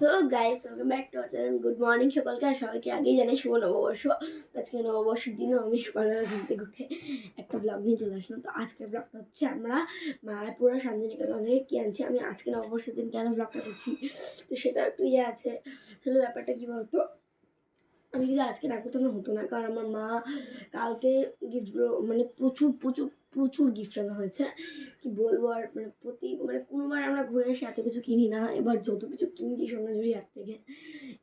So guys welcome back to channel good morning সকালকে, আর সবাইকে আগেই জানাই শুভ নববর্ষ। আজকে নববর্ষের দিনও আমি সকালবেলা থেকে উঠে একটা ব্লগ নিয়ে চলে আসলাম। তো আজকের ব্লগটা হচ্ছে আমরা মায়াপুরা শান্তিনিকেতন থেকে কি আনছি, আমি আজকে নববর্ষের দিন কেন ব্লগটা করছি, তো সেটা একটু ইয়ে আছে। আসলে ব্যাপারটা কী বলতো, আমি যদি আজকে না করতাম হতো না, কারণ আমার মা কালকে গিফটগুলো মানে প্রচুর প্রচুর প্রচুর গিফট আনা হয়েছে। কি বলব আর মানে প্রতি মানে কোনোবার আমরা ঘুরে এসে এত কিছু কিনি না, এবার যত কিছু কিনছি সোনাঝুরি হাট থেকে,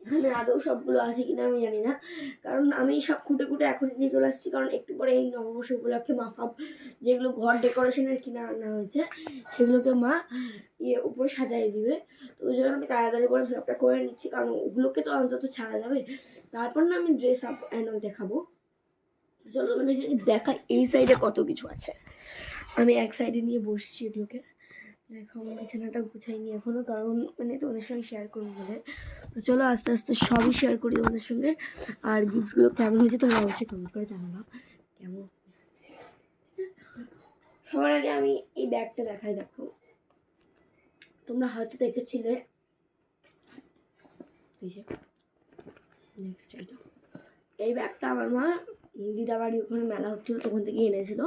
এখানে আদৌ সবগুলো আছে কিনা আমি জানি না। কারণ আমি সব খুঁটে খুঁটে এখন নিয়ে চলে আসছি, কারণ একটু পরে এই নববর্ষ উপলক্ষে মাফাব যেগুলো ঘর ডেকোরেশনের কিনা আনা হয়েছে, সেগুলোকে মা ইয়ে উপরে সাজাই দিবে। তো ওই জন্য আমি তাড়াতাড়ি করে ব্লগটা করে নিচ্ছি, কারণ ওগুলোকে তো অন্তত ছাড়া যাবে। তারপর না আমি ড্রেস আপ অ্যান্ড দেখাবো। চলো মানে দেখা এই সাইডে কত কিছু আছে। আমি এক সাইডে নিয়ে বসছি এগুলোকে। দেখো, আমার বিছানাটা গুছাইনি এখনও কারণ মানে তোমাদের সঙ্গে শেয়ার করব বলে। তো চলো আস্তে আস্তে সবই শেয়ার করি তোমাদের সঙ্গে। আর গিফটগুলো কেমন হয়েছে তোমরা অবশ্যই কমেন্ট করে জানাব। কেমন? সবার আগে আমি এই ব্যাগটা দেখাই, দেখো। তোমরা হয়তো দেখেছিলে। এই নেক্সট এই ব্যাগটা আমার মা দিদাবাড়ি ওখানে মেলা হচ্ছিল, তখন থেকে এনেছিল।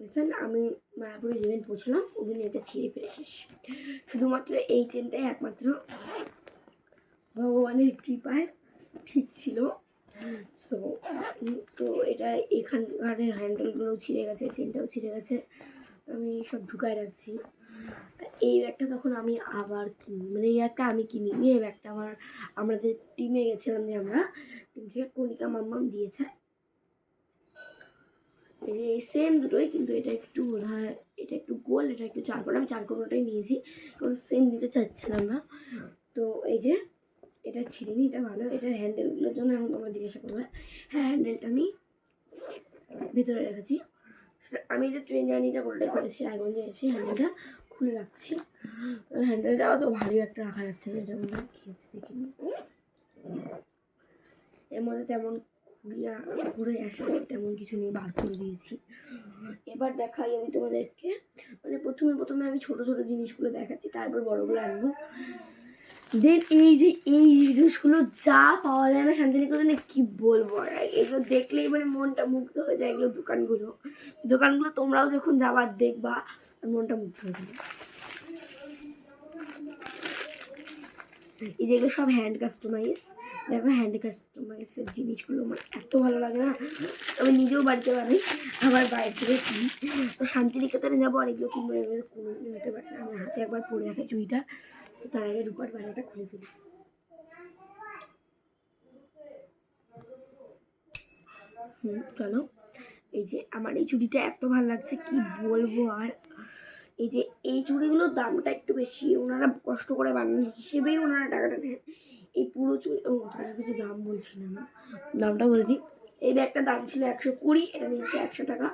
বুঝছেন আমি মায়াপুরে যেদিন পৌঁছলাম, ওদিন এটা ছিঁড়ে ফেলে শেষ। শুধুমাত্র এই চেনটাই একমাত্র। ভগবানের কৃপায় ঠিক ছিল। সো তো এটা এখানকার হ্যান্ডেলগুলোও ছিঁড়ে গেছে, চেনটাও ছিঁড়ে গেছে। আমি সব ঢুকায় রাখছি। এই ব্যাগটা তখন আমি আবার কিনি মানে এই ব্যাগটা আমি কিনি এই ব্যাগটা আমার, আমরা যে টিমে গেছিলাম যে আমরা টিম থেকে কণিকা মাম্মাম দিয়েছে। এই এই সেম দুটোই কিন্তু এটা একটু বোধ হয় এটা একটু গোল, এটা একটু চারকোনা আমি চারকোনাটাই নিয়েছি। কারণ সেম নিতে চাচ্ছিলাম না। তো এই যে, এটা ছিঁড়িনি এটা ভালো। এটার হ্যান্ডেলগুলোর জন্য এখন তোমরা জিজ্ঞাসা করবে হ্যাঁ হ্যান্ডেলটা আমি ভিতরে রেখেছি। আমি এটা ট্রেন জার্নিটা কোনোটাই করেছি। রায়গঞ্জে এসে হ্যান্ডেলটা খুলে রাখছি। হ্যান্ডেলটাও তো ভারী একটা রাখা যাচ্ছে না, এটা মনে হয় খেয়েছে দেখিনি এর মধ্যে তেমন ঘুরিয়া, ঘুরে আসে, তেমন কিছু নিয়ে বার করে দিয়েছি। এবার দেখাই আমি তোমাদেরকে। মানে প্রথমে প্রথমে আমি ছোট ছোট জিনিসগুলো দেখাচ্ছি, তারপর বড়গুলো আনব। দেন এই যে, এই জিনিসগুলো যা পাওয়া যায় না, শান্তিনিকেতনে কি বলব আর? এগুলো দেখলেই মানে মনটা মুগ্ধ হয়ে যায়, এগুলো দোকানগুলো। দোকানগুলো তোমরাও যখন যাবার দেখবা, মনটা মুগ্ধ হয়ে যাবে। এই যেগুলো সব হ্যান্ড কাস্টমাইজ দেখো হ্যান্ড কাস্টমাইজের জিনিসগুলো আমার এত ভালো লাগে না। আমি নিজেও বাড়িতে বানাই, আবার বাইরে থেকে কিনি। তো শান্তিনিকেতনে যাব আর এগুলো কোনো দিন হতে পারে না। আমি হাতে একবার পরে রাখি চুড়িটা, তো তার আগে রূপার বানাটা খুলে ফেলি। হুম, চলো। এই যে আমার এই চুড়িটা এত ভালো লাগছে, কি বলব আর? এই যে এই চুড়িগুলোর দামটা একটু বেশি, ওনারা কষ্ট করে বানান হিসেবেই ওনারা টাকাটা নেন। এই পুরো চুড়ি ও তোমার কিছু দাম বলছি না দামটা বলে দিই। এই ব্যাগটার দাম ছিল একশো কুড়ি, এটা নিয়েছে একশো টাকা।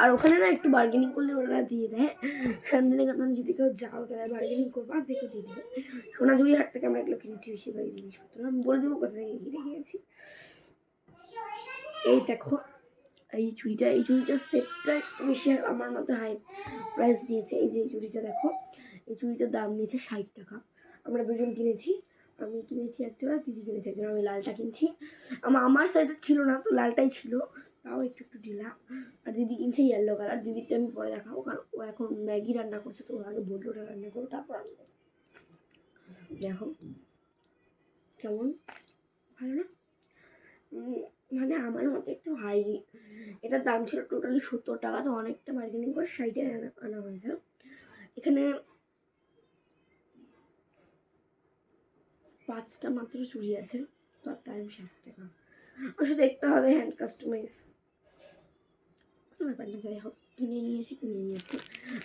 আর ওখানে না একটু বার্গেনিং করলে ওনারা দিয়ে দেয় শান্তিনিকেতনে যদি কেউ যাও তারা বার্গেনিং করব, আর দেখে দিয়ে দেবে। সোনাঝুরি হাট থেকে আমরা এগুলো কিনেছি বেশিরভাগ জিনিসপত্র। আমি বলে দেবো কোথা থেকে কিনে কিনেছি এই দেখো, এই চুড়িটা, এই চুড়িটার সেটটা একটু বেশি আমার মতো হাই প্রাইস নিয়েছে এই যে এই চুড়িটা দেখো, এই চুড়িটার দাম নিয়েছে ষাট টাকা। আমরা দুজন কিনেছি। আমি কিনেছি একজন আর দিদি কিনেছি একজন আমি লালটা কিনছি। আমার আমার সাইজের ছিল না, তো লালটাই ছিল। তাও একটু একটু ঢিলা আর দিদি কিনছে ইয়েলো কালার দিদিরটা আমি পরে দেখাবো, কারণ ও এখন ম্যাগি রান্না করছে, তো আগে বলল ওটা রান্না করব তারপর আমি দেখো, কেমন? ভালো না? মানে আমার মতে একটু হাই এটার দাম ছিল টোটালি সত্তর টাকা, তো অনেকটা বার্গেনিং করে সাইডে আনা আনা হয়েছে। এখানে পাঁচটা মাত্র চুড়ি আছে তার দাম ষাট টাকা অবশ্য দেখতে হবে হ্যান্ড কাস্টমাইজ কোনো ব্যাপার না, যাই হোক, কিনে নিয়েছি কিনে নিয়েছি।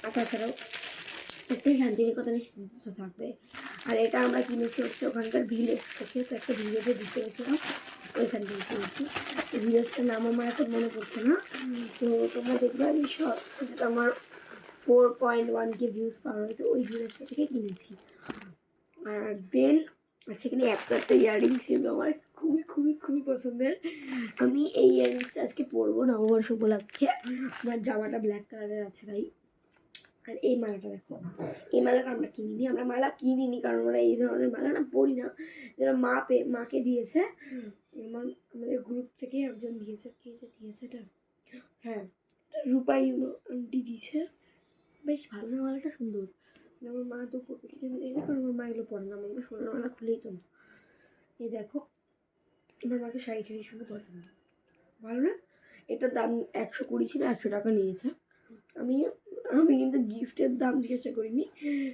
আর তাছাড়াও একটাই শান্তিনিকেতনে স্মৃতি থাকবে। আর এটা আমরা কিনেছি হচ্ছে ওখানকার ভিলেজ থেকে, তো একটা ভিলেজে দিতে গেছিলাম, ওইখান থেকে কিনেছি। ভিলেজটার নাম আমার এখন মনে পড়ছে না। তো তোমরা দেখবে আমি সেটা আমার four point one K views পাওয়া হয়েছে, ওই ভিলেজটা থেকে কিনেছি। আর দেন সেখানে একটা একটা ইয়াররিংস ছিল আমার। খুবই খুবই খুবই পছন্দের। আমি এই ইয়াররিংসটা আজকে পরবো নববর্ষ উপলক্ষে। আমার জামাটা ব্ল্যাক কালারের আছে তাই আর এই মালাটা দেখো। এই মালাটা আমরা কিনিনি। আমরা মালা কিনিনি কারণ আমরা এই ধরনের মালা না পরি না। যেটা মা পে মাকে দিয়েছে। আমার, আমাদের গ্রুপ থেকে একজন দিয়েছে। কে যে দিয়েছে এটা? হ্যাঁ রূপাই আন্টি দিয়েছে। বেশ ভালো মালাটা? সুন্দর। আমার মা তো কারণ আমার মা এগুলো পরে না, আমার মা সোনার খুলেই তো। এই দেখো, আমার মাকে শাড়ি টাড়ির সঙ্গে পছন্দ ভালো না? এটার দাম একশো কুড়ি ছিল, একশো টাকা নিয়েছে। আমি আমি কিন্তু গিফটের দাম জিজ্ঞাসা করিনি,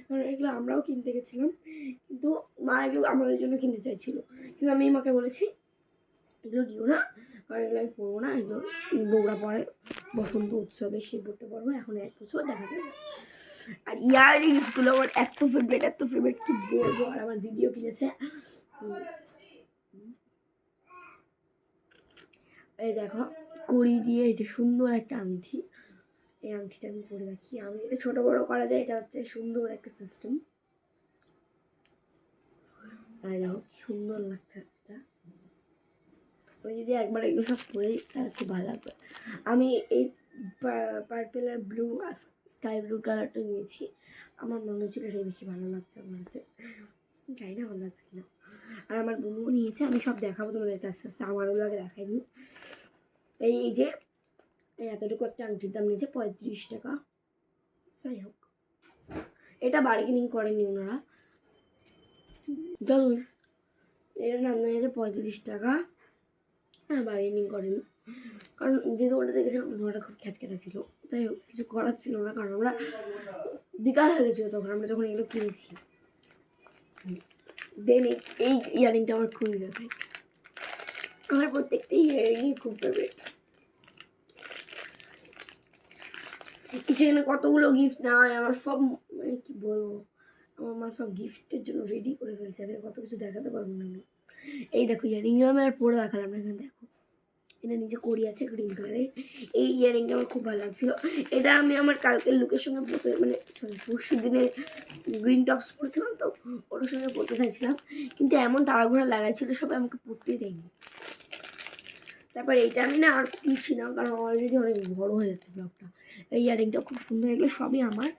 কারণ এগুলো আমরাও কিনতে গেছিলাম। কিন্তু মা এগুলো আমাদের জন্য কিনতে চাইছিল। কিন্তু আমি মাকে বলেছি, এগুলো দিও না, কারণ এগুলো আমি পরবো না, এগুলো বৌড়া পরে বসন্ত উৎসবে সে পড়তে পারব, এখন এক বছর দেখা যাবে। আর ইয়াররিংসগুলো আমার এত ফেভারিট এত ফেভারিট কি বলব? আর আমার দিদিও কিনেছে। এই দেখো, কড়ি দিয়ে যে সুন্দর একটা আংটি এই আংটিটা আমি পরে রাখি। আমি এটা ছোটো বড়ো করা যায়, এটা হচ্ছে সুন্দর একটা সিস্টেম আর দেখো সুন্দর লাগছে এটা আমি যদি একবার এগুলো সব পরে, তাহলে খুব ভালো লাগবে। আমি এই পার্পেল আর ব্লু স্কাই ব্লু কালারটা নিয়েছি। আমার মনে হচ্ছিল এটাই বেশি ভালো লাগছে হাতে জানি না ভালো লাগছে কিনা। আর আমার বোনও নিয়েছে, আমি সব দেখাবো তোমাদেরকে আস্তে আস্তে। আমার ওগুলোকে দেখাইনি। এই এই যে, এই এতটুকু একটা আংটির দাম নিয়েছে, পঁয়ত্রিশ টাকা। যাই হোক। এটা বার্গেনিং করেনি ওনারা। চলুন এর নাম নিয়েছে পঁয়ত্রিশ টাকা। হ্যাঁ বার্গেনিং করেনি। কারণ যে দোকানটা দেখেছিলাম দোকানটা খুব খ্যাটখ্যাটা ছিল। তাই হোক, কিছু করার ছিল না, কারণ আমরা বিকাল হয়ে গেছিল তখন, আমরা যখন এগুলো কিনেছি। দেন এই ইয়ারিংটা আমার খুবই ফেভারিট আমার প্রত্যেকটা ইয়ারিংই খুব ফেভারিট সেখানে কতগুলো গিফট না হয়, আমার সব মানে কি বলব, আমার মা সব গিফটের জন্য রেডি করে ফেলছে, আমি কত কিছু দেখাতে পারব না আমি। এই দেখো, ইয়ারিংটা আমি আর পরে দেখালাম এখানে দেখো। এটা নিজে করি আছে গ্রিন কালারের এই ইয়ারিংটা আমার খুব ভালো লাগছিল। এটা আমি আমার কালকের লুকের সঙ্গে পরতে মানে সরি পরশু দিনে গ্রিন টপস পরেছিলাম তো, ওটার সঙ্গে পরতে চাইছিলাম। কিন্তু এমন তাড়াঘোড়া লাগাইছিল, সবাই আমাকে পরতেই দেয়নি। তারপর এইটা আমি না আর কিনছি না, কারণ অলরেডি অনেক বড় হয়ে যাচ্ছে ব্লগটা এই ইয়ারিংটা খুব সুন্দর এগুলো সবই আমার।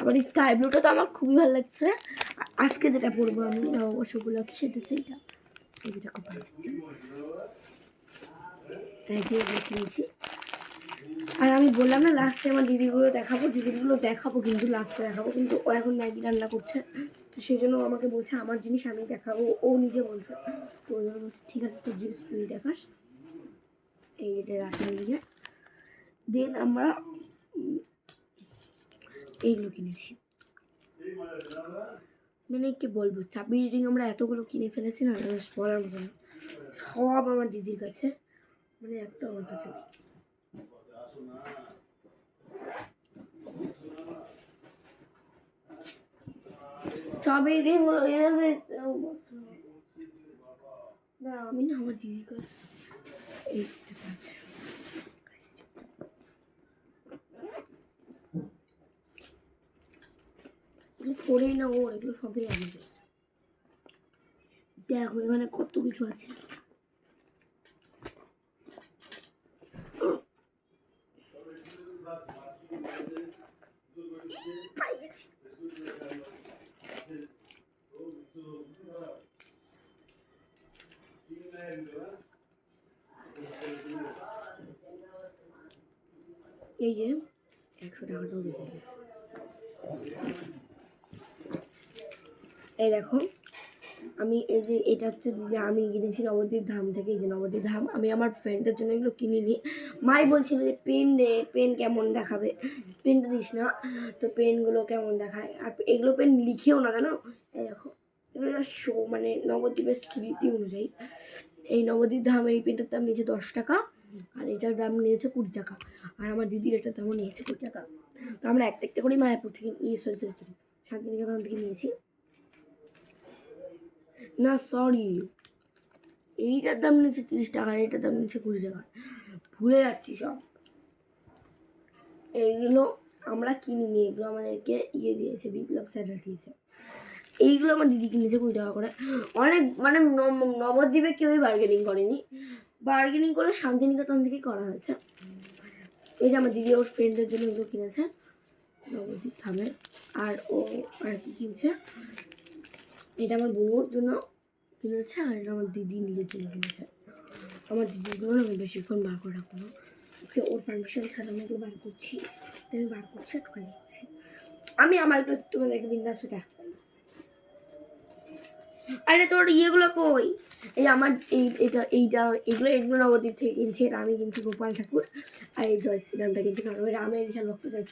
আবার স্কাই ব্লুটা তো আমার খুবই ভালো লাগছে। আজকে যেটা পরবো আমি নববর্ষগুলো সেটা হচ্ছে এটা যেটা খুব ভালো লাগছে। আর আমি বললাম না লাস্টে আমার দিদিগুলো দেখাবো দিদিগুলো দেখাবো কিন্তু লাস্টে দেখাবো, কিন্তু ও এখন ম্যাগি রান্না করছে। তো সেই জন্য আমাকে বলছে, আমার জিনিস আমি দেখাবো। ও নিজে বলছে, তো ওই জন্য বলছে, ঠিক আছে, তোর জিনিস তুই দেখাস। এই যেটা রাখলাম দিকে। দেন আমরা এইগুলো কিনেছি। মানে কি বলব চাবি রিং আমরা এতগুলো কিনে ফেলেছি না বলার মতো সব আমার দিদির কাছে। মানে একটা আমার কাছে হলো এরা দাঁড়া আমি না আমার দিদির কাছে এইটা আছে করেই না ও এগুলো সবই আমি। দেখো, এখানে কত কিছু আছে। এই যে একশো টাকাটাও বেড়ে গেছে এই দেখো আমি এই যে এটা হচ্ছে যে আমি কিনেছি নবদ্বীপ ধাম থেকে এই যে নবদ্বীপ ধাম। আমি আমার ফ্রেন্ডের জন্য এগুলো কিনিনি। মাই বলছিল যে পেন দে পেন কেমন দেখাবে? পেনটা দিস না তো পেনগুলো কেমন দেখায়? আর এগুলো পেন লিখেও না জানো? এই দেখো এগুলো শো মানে নবদ্বীপের স্মৃতি অনুযায়ী। এই নবদ্বীপ ধাম এই পেনটার দাম নিয়েছে দশ টাকা। আর এটার দাম নিয়েছে কুড়ি টাকা। আর আমার দিদির এটার দামও নিয়েছে কুড়ি টাকা। তো আমরা একটা একটা করেই মায়াপুর থেকে নিয়ে সরি সরি সরি শান্তিনিকেতন থেকে নিয়েছি। না সরি এইটার দাম নিয়েছে তিরিশ টাকা, আর এটার দাম নিয়েছে কুড়ি টাকা। ভুলে যাচ্ছি সব। এইগুলো আমরা কিনি কিনিনি এগুলো আমাদেরকে ইয়ে দিয়েছে, বিপ্লব স্যাররা দিয়েছে। এইগুলো আমার দিদি কিনেছে কুড়ি টাকা করে। অনেক মানে নব- নবদ্বীপে কেউই বার্গেনিং করেনি। বার্গেনিং করলে শান্তিনিকেতন থেকেই করা হয়েছে। এই যে আমার দিদি ওর ফ্রেন্ডের জন্য এগুলো কিনেছে। নবদ্বীপ থামে। আর ও আর কি কিনছে? এটা আমার বোনোর জন্য কিনেছে আর এটা আমার দিদি নিজের জন্য কিনেছে। আমার জন্য আমি বেশিক্ষণ বার করে রাখব ওকে ওর পারমিশন ছাড়া আমি এগুলো বার করছি। আমি বার করছি আর দিচ্ছি আমি আমার একটু তোমাদেরকে বিন্দাস পারি আরে তোর ইয়েগুলো কই? এই আমার এই, এটা, এইটা, এগুলো এগুলো নবদ্বীপ থেকে কিনছি, এটা আমি কিনছি গোপাল ঠাকুর। আর এই জয় শ্রীরামটা কিনছি, কারণ আমি রামের বিশাল ভক্ত জয়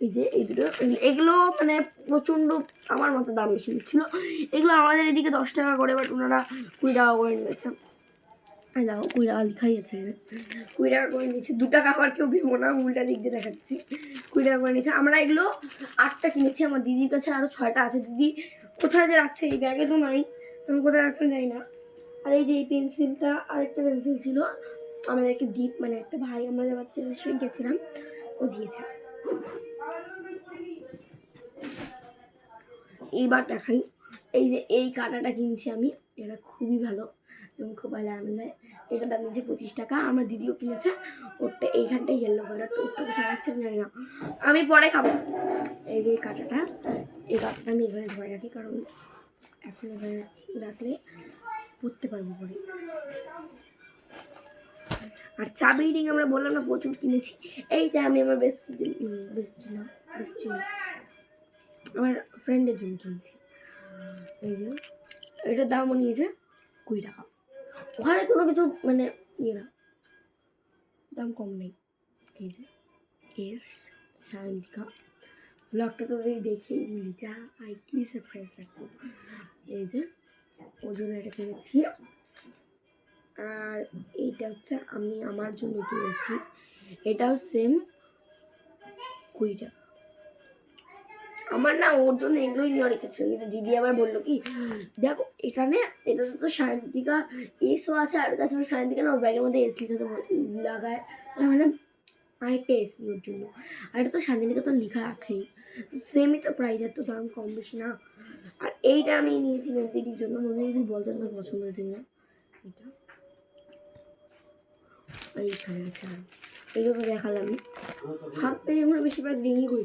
এই যে, এই দুটো, এগুলো- মানে প্রচণ্ড আমার মতো দাম বেশি ছিল। এগুলো আমাদের এদিকে দশ টাকা করে বাট ওনারা কুড়ি টাকা করে নিয়েছে। দেখো, কুড়ি টাকা লিখাই আছে এখানে। কুড়ি টাকা করে নিয়েছি, দু টাকা আবার কেউ ভেবো না, উল্টা দিক দিয়ে দেখাচ্ছি। কুড়ি টাকা করে নিয়েছে। আমরা এগুলো আটটা কিনেছি, আমার দিদির কাছে আরও ছয়টা আছে। দিদি কোথায় যে রাখছে? এই ব্যাগে তো নাই। আমি কোথায় রাখছে জানি না। আর এই যে এই পেন্সিলটা আরেকটা পেন্সিল ছিল। আমাদেরকে দ্বীপ মানে একটা ভাই, আমরা যে বাচ্চা রেস্টুরেন্ট গেছিলাম। ও দিয়েছে। এইবার দেখাই। এই যে এই কাঁটাটা কিনছি আমি। এটা খুবই ভালো এবং খুব ভালো আনন্দ এটা দাম পঁচিশ টাকা আমার দিদিও কিনেছে, ওরটা এইখানটাই ইয়েলো কালার ওরটা কোথায় রাখছে জানি না। আমি পরে খাব। এই যে কাঁটাটা, এই কাঁটাটা আমি এখানে ধরে রাখি, কারণ এখন এখানে রাখলে পড়তে পারব পরে। আর চাবি রিং আমরা বললাম না, প্রচুর কিনেছি। এইটা আমি আমার বেস্ট বেস্ট না বেস্ট আমার ফ্রেন্ডের জন্য কিনেছি। এই যে এটার দামও নিয়েছে কুড়ি টাকা। ওখানে কোনো কিছু মানে ইয়ে না। দাম কম নেই। এই যে, এস সায়ন্তিকা ব্লগটা তো তুই দেখেই দিলি যা আই কি সারপ্রাইজ রাখব এই যে, ওর জন্য এটা কিনেছি। আর এইটা হচ্ছে আমি আমার জন্য কিনেছি। এটাও সেম কুড়ি টাকা আমার না ওর জন্য এগুলোই নেওয়ার ইচ্ছা ছিল। কিন্তু দিদি আবার বলল কি, দেখো, এখানে এটাতে তো সায়ন্তিকা এসও আছে, আর তাছাড়া সায়ন্তিকা না ওর ব্যাগের মধ্যে এস লিখাতে লাগায়। ভাবলাম আরেকটা এস ওর জন্য। আর এটা তো শান্তিনিকেতন লেখা আছেই। সেমই তো প্রাইস এত দাম কম বেশি না। আর এইটা আমি নিয়েছি দিদির জন্য। নন্দিনী যদি বলতে তোর পছন্দ হয়েছিল না। এটা এইখানে এগুলো তো দেখালামই হাফ পেয়ে আমরা বেশিরভাগ রিংই করি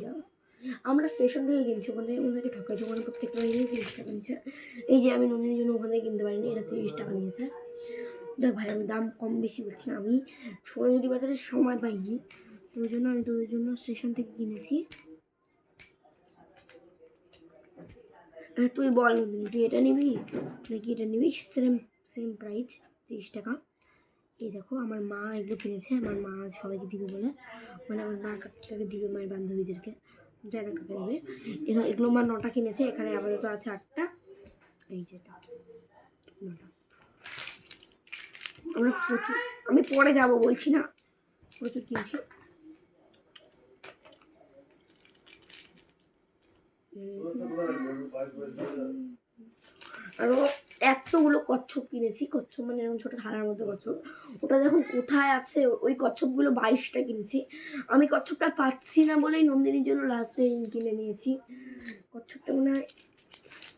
আমরা স্টেশন থেকে কিনছি ওখানে ওখানে ঠকাইছি ওখানে প্রত্যেকটা রিংই তিরিশ টাকা নিয়েছে। এই যে আমি নন্দিনীর জন্য ওখান কিনতে পারিনি, এটা তিরিশ টাকা নিয়েছে। দেখ ভাই, আমি দাম কম বেশি বলছি না, আমি সোনাঝুরি বাজারে সময় পাইনি, তো ওই জন্য আমি তোদের জন্য স্টেশন থেকে কিনেছি। হ্যাঁ তুই বল নন্দিনী, তুই এটা নিবি? নাকি এটা নিবি? সেম সেম প্রাইস তিরিশ টাকা। এই দেখো, আমার মা এগুলো কিনেছে, আমার মা সবাইকে দিবে বলে। মানে আমার মা কাকে দিবে, মায়ের বান্ধবীদেরকে। যারা কাকে দেবে এগুলো মা নটা কিনেছে এখানে আপাতত আছে আটটা। এই যেটা নটা। আমরা প্রচুর আমি পরে যাব বলছি না প্রচুর কিনছি। আরও এতগুলো কচ্ছপ কিনেছি, কচ্ছপ মানে এরকম ছোটো থালার মতো কচ্ছপ। ওটা যখন কোথায় আছে? ওই কচ্ছপগুলো বাইশটা কিনেছি। আমি কচ্ছপটা পাচ্ছি না বলেই নন্দিনীর জন্য লাস্টে কিনে নিয়েছি। কচ্ছপটা মনে হয়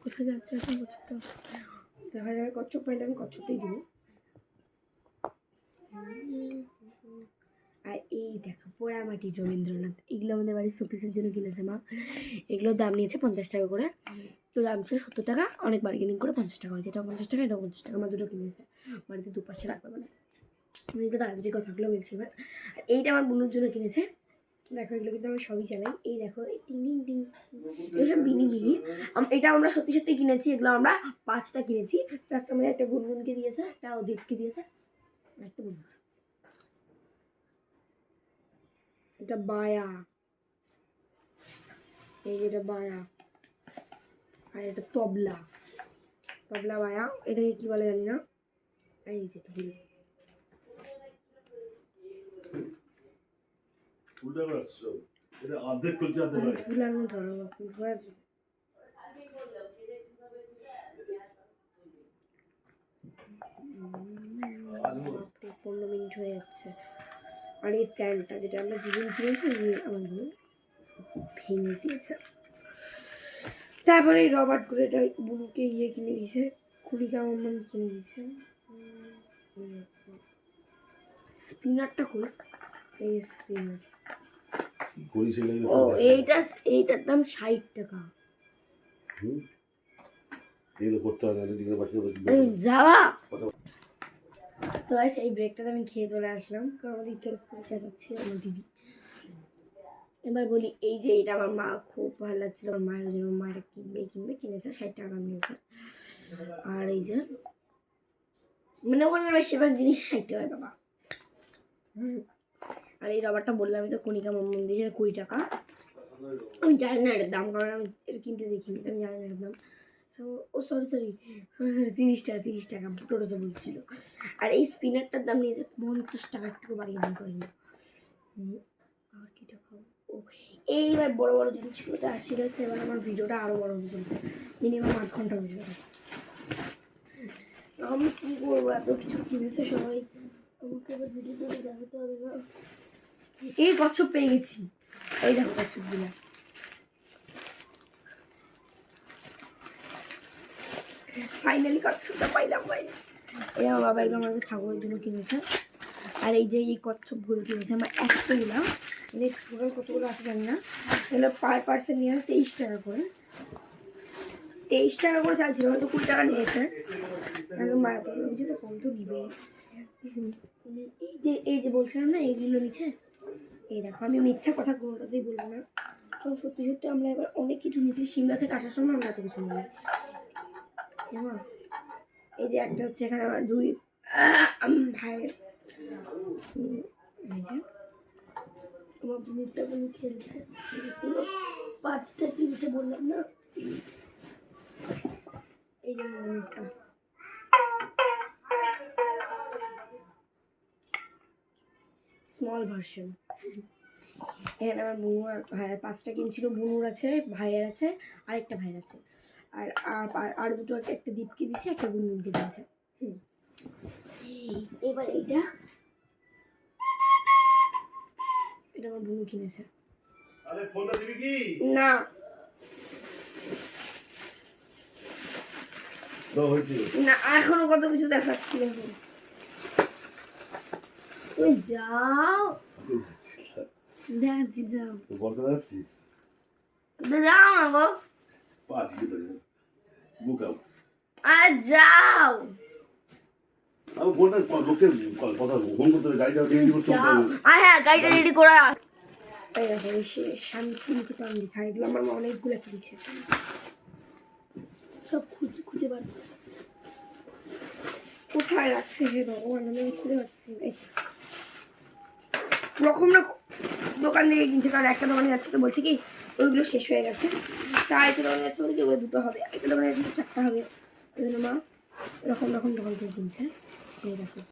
কোথায় যাচ্ছে এখন কচ্ছপটা? দেখা যায় কচ্ছপ পাইলে আমি কচ্ছপটাই দিব আর এই দেখো, পোড়ামাটি রবীন্দ্রনাথ, এগুলো আমাদের বাড়ির শোপিসের জন্য কিনেছে মা। এগুলোর দাম নিয়েছে পঞ্চাশ টাকা করে। তো দাম ছিল সত্তর টাকা অনেক বার্গেনিং করে পঞ্চাশ টাকা হয়েছে। এটা পঞ্চাশ টাকা, এটা পঞ্চাশ টাকা আমার দুটো কিনেছে। বাড়িতে দুপাশে রাখবে মানে আমি একটু তাড়াতাড়ি কথাগুলো বলছি এবার। আর এইটা আমার বোনের জন্য কিনেছে। দেখো, এগুলো কিন্তু আমি সবই চালাই এই দেখো টিং টিং টিং। এসব বিনি বিনি এটা আমরা সত্যি সত্যি কিনেছি, এগুলো আমরা পাঁচটা কিনেছি। চারটা আমাদের একটা গুনগুনকে দিয়েছে, একটা অদীপকে দিয়েছে, একটা বুনু এটা বায়া। এই যে এটা বায়া। আর এটা তবলা। তবলা বায়া। এটাকে কি বলে জানি না। এই যে ঢোল পনেরো মিনিট হয়ে যাচ্ছে। আর এই ফ্যানটা যেটা আমরা জীবন কিনেছি ওই আমার ভেঙে দিয়েছে। তারপরে এই রবার্ট গুলোটা বুনুকে ইয়ে কিনে দিয়েছে কুড়িকে আমার কিনে দিয়েছে। স্পিনারটা কই? এই স্পিনার। ও এইটা এইটার দাম ষাট টাকা। হুম? এগুলো করতে হবে না দিকে বাচ্চা আমি যাওয়া। তো গাইস এই ব্রেকটাতে আমি খেয়ে চলে আসলাম। কারণ খুব চেঁচাচ্ছি আমার দিদি। এবার বলি, এই যে এটা আমার মা, খুব ভালো লাগছিল আমার মায়ের জন্য। মা কিনবে কিনবে, কিনেছে, ষাট টাকা নিয়েছে। আর এই যে মানে ওখানে বেশিরভাগ জিনিস ষাট টাকা বাবা। আর এই রবারটা বললাম আমি তো কণিকা মন্দির দিয়েছে কুড়ি টাকা। আমি জানি না এটার দাম, কারণ আমি এটা কিনতে দেখিনি আমি জানি না এটার দাম। ও সরি সরি সরি সরি তিরিশ টাকা তিরিশ টাকা, টোটোতে বলছিল। আর এই স্পিনারটার দাম নিয়েছে পঞ্চাশ টাকা একটু বাড়িয়ে দাম করেনি আর কি টাকা? ও, এইবার বড় বড় জিনিসগুলোতে আসছিল এবার আমার ভিডিওটা আরও বড় হতে চলছে। মিনিমাম আধ ঘণ্টা ভিডিও আমি কী করব? এত কিছু কিনেছে সবাই। আমাকে এবার ভিডিওটা দেখাতে হবে না। এই কচ্ছপ পেয়ে গেছি। এই দেখো কচ্ছপগুলো ফাইনালি কচ্ছপটা পাইলাম গাইস এই আমার বাবা এগুলো আমাকে ঠাকুরের জন্য কিনেছে। আর এই যে এই কচ্ছপগুলো কিনেছে আমার একটাগুলো মানে টোটাল কতগুলো আছে জানি না। এগুলো পার পার্সেন্ট নিয়ে তেইশ টাকা করে। তেইশ টাকা করে চাইছিল হয়তো কুড়ি টাকা নিয়েছে। কারণ মা এত কিছু তো কম তো হুম, এই যে এই যে বলছিলাম না এইগুলো নিচে এই দেখো আমি মিথ্যা কথা কোনোটাতেই বলব না। কারণ সত্যি সত্যি আমরা এবার অনেক কিছু নিয়েছি। সিমলা থেকে আসার সময় আমরা এত কিছু নিই এমা এই যে একটা হচ্ছে এখানে আমার দুই ভাইয়ের। এই যে। আমার বুনিটা বুনি খেলছে। পুরো পাঁচটা কিনছে বললাম না? এই যে ময়ূরটা স্মল ভার্সন এখানে আমার বুনু আর ভাইয়ের পাঁচটা কিনছিল। বুনুর আছে ভাইয়ের আছে আরেকটা ভাইয়ের আছে। আর আর দুটো একটা একটা দীপকে দিয়েছে একটা গুনগুনকে দিয়েছে। হুম। এবার এইটা। এটা আমার বুনু কিনেছে। আরে ফোনটা দিবি কি? না। দাও না এখনও কত কিছু দেখাচ্ছি দেখো তুমি যাও। দেখাচ্ছি যাও। যাচ্ছিস যাও না গো। পাঁচ গিয়ে বুক আউট। আর যাও। আমি ফোনটা লোকে কথা ফোন করতে হবে গাড়িটা রেডি করতে হবে আর হ্যাঁ গাড়িটা রেডি করে রাখ। এই দেখো এই সে শান্তি নিকেতন আমি দেখা এগুলো আমার মা অনেকগুলো কিনছে। সব খুঁজে খুঁজে বার কোথায় রাখছে হে ভগবান? আমি খুঁজে পাচ্ছি। রকম না দোকান থেকে কিনছে কারণ একটা দোকানে যাচ্ছে তো বলছে কি ওইগুলো শেষ হয়ে গেছে। তা একটা দোকানে হচ্ছে বলে কি দুটো হবে। একটা হচ্ছে তো চারটা হবে। ওই জন্য মা এরকম রকম দোকান থেকে কিনছে। এই দেখো।